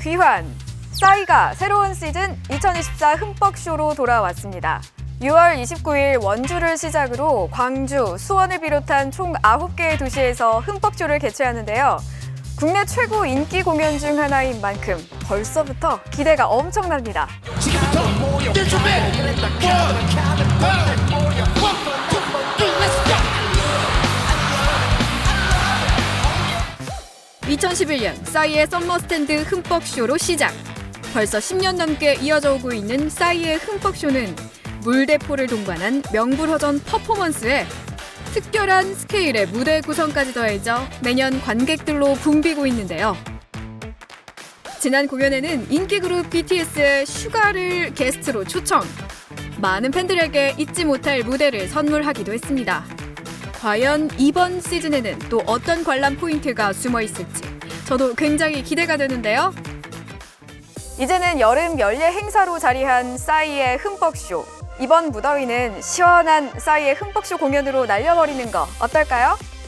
귀환. 싸이가 새로운 시즌 2024 흠뻑쇼로 돌아왔습니다. 6월 29일 원주를 시작으로 광주, 수원을 비롯한 총 9개의 도시에서 흠뻑쇼를 개최하는데요. 국내 최고 인기 공연 중 하나인 만큼 벌써부터 기대가 엄청납니다. 지금부터 준비 2011년 싸이의 썸머 스탠드 흠뻑쇼로 시작. 벌써 10년 넘게 이어져 오고 있는 싸이의 흠뻑쇼는 물대포를 동반한 명불허전 퍼포먼스에 특별한 스케일의 무대 구성까지 더해져 매년 관객들로 붐비고 있는데요. 지난 공연에는 인기 그룹 BTS의 슈가를 게스트로 초청. 많은 팬들에게 잊지 못할 무대를 선물하기도 했습니다. 과연 이번 시즌에는 또 어떤 관람 포인트가 숨어 있을지 저도 굉장히 기대가 되는데요. 이제는 여름 연례 행사로 자리한 싸이의 흠뻑쇼. 이번 무더위는 시원한 싸이의 흠뻑쇼 공연으로 날려버리는 거 어떨까요?